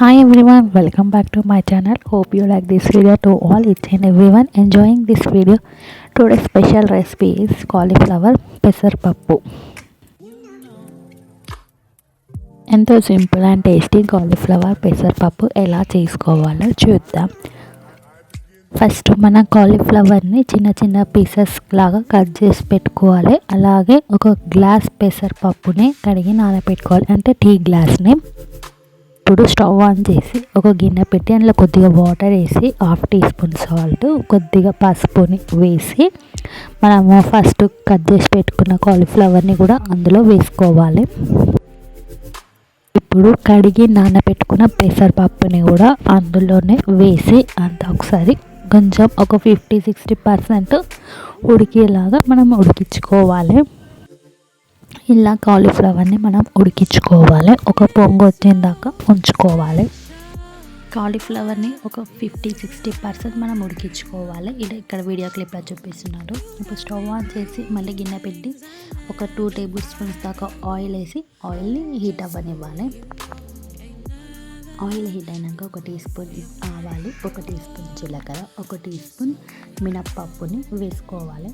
Hi everyone welcome back to my channel hope you like this video to all its and every one enjoying this video today special recipes cauliflower పెసరపప్పు ఎంతో simple and tasty cauliflower పెసరపప్పు ఎలా చేసుకోవాలో చూద్దాం. First మన కాలీఫ్లవర్ని చిన్న చిన్న pieces లాగా కట్ చేసి పెట్టుకోవాలి. అలాగే ఒక గ్లాస్ పెసరపప్పుని కడిగి నానబెట్టుకోవాలి. అంటే టీ గ్లాస్ని ఇప్పుడు స్టవ్ ఆన్ చేసి ఒక గిన్నె పెట్టి అందులో కొద్దిగా వాటర్ వేసి హాఫ్ టీ స్పూన్ సాల్ట్ కొద్దిగా పసుపుని వేసి మనము ఫస్ట్ కట్ చేసి పెట్టుకున్న కాలీఫ్లవర్ని కూడా అందులో వేసుకోవాలి. ఇప్పుడు కడిగి నానబెట్టుకున్న పెసరపప్పుని కూడా అందులోనే వేసి అంత ఒకసారి కొంచెం ఒక ఫిఫ్టీ సిక్స్టీ పర్సెంట్ ఉడికేలాగా మనం ఉడికించుకోవాలి. ఇలా కాలీఫ్లవర్ని మనం ఉడికించుకోవాలి. ఒక పొంగు వచ్చేదాకా ఉంచుకోవాలి. కాలీఫ్లవర్ని ఒక ఫిఫ్టీ సిక్స్టీ పర్సెంట్ మనం ఉడికించుకోవాలి. ఇలా ఇక్కడ వీడియో క్లిప్లో చూపిస్తున్నారు. ఇప్పుడు స్టవ్ ఆన్ చేసి మళ్ళీ గిన్నె పెట్టి ఒక టూ టేబుల్ స్పూన్స్ దాకా ఆయిల్ వేసి ఆయిల్ని హీట్ అవ్వనివ్వాలి. ఆయిల్ హీట్ అయినాక ఒక టీ స్పూన్ ఆవాలు ఒక టీ స్పూన్ జీలకర్ర ఒక టీ స్పూన్ మినప్పప్పుని వేసుకోవాలి.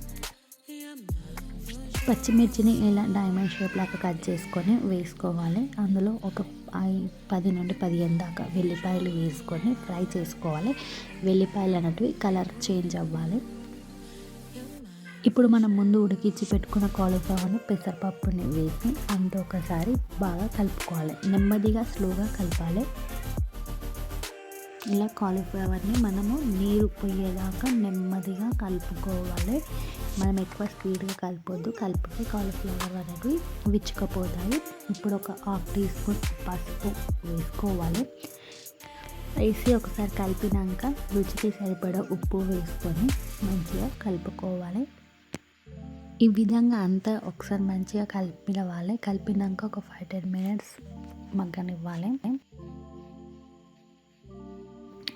పచ్చిమిర్చిని ఇలా డైమండ్ షేప్ లాగా కట్ చేసుకొని వేసుకోవాలి. అందులో ఒక పది నుండి పదిహేను దాకా వెల్లిపాయలు వేసుకొని ఫ్రై చేసుకోవాలి. వెల్లిపాయలు అనేటివి కలర్ చేంజ్ అవ్వాలి. ఇప్పుడు మనం ముందు ఉడికించి పెట్టుకున్న కాలీఫ్లవర్ని పెసరపప్పుని వేసి అంత ఒకసారి బాగా కలుపుకోవాలి. నెమ్మదిగా స్లోగా కలపాలి. ఇలా కాలీఫ్లవర్ని మనము నీరు పోయేదాకా నెమ్మదిగా కలుపుకోవాలి. మనం ఎక్కువ స్పీడ్గా కలపొద్దు. కలిపితే కాలీఫ్లవర్ అనేవి విచ్చుకపోతాయి. ఇప్పుడు ఒక హాఫ్ టీ స్పూన్ పసుపు వేసుకోవాలి. వేసి ఒకసారి కలిపినాక రుచికి సరిపడా ఉప్పు వేసుకొని మంచిగా కలుపుకోవాలి. ఈ విధంగా అంతా ఒకసారి మంచిగా కలిపినవాలి కలిపినాక ఒక ఫైవ్ టెన్ మినిట్స్ మగ్గనివ్వాలి.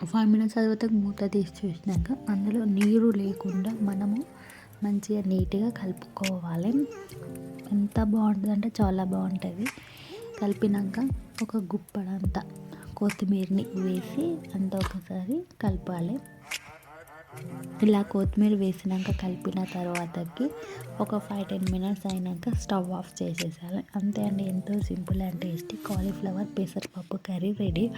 ఫైవ్ మినిట్స్ తర్వాత మూత తీసి చూసినాక అందులో నీరు లేకుండా మనము మంచిగా నీట్గా కలుపుకోవాలి. ఎంత బాగుంటుంది అంటే చాలా బాగుంటుంది. కలిపినాక ఒక గుప్పడంత కొత్తిమీరని వేసి అంత ఒకసారి కలపాలి. ఇలా కొత్తిమీర వేసినాక కలిపిన తర్వాతకి ఒక ఫైవ్ టెన్ మినిట్స్ అయినాక స్టవ్ ఆఫ్ చేసేసాలి. అంతే అండి. ఎంతో సింపుల్ అండ్ టేస్టీ కాలీఫ్లవర్ పెసరపప్పు కర్రీ రెడీ.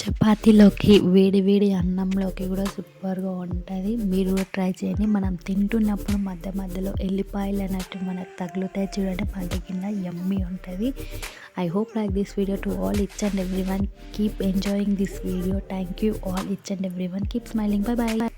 చపాతీలోకి వేడి వేడి అన్నంలోకి కూడా సూపర్గా ఉంటుంది. మీరు కూడా ట్రై చేయండి. మనం తింటున్నప్పుడు మధ్య మధ్యలో ఎల్లిపాయలు అన్నట్టు మనకు తగులుతాయి చూడండి. పంట కింద ఎమ్మి ఉంటుంది. I hope like this video to all each and every one keep enjoying this video thank you all each and every one keep smiling bye bye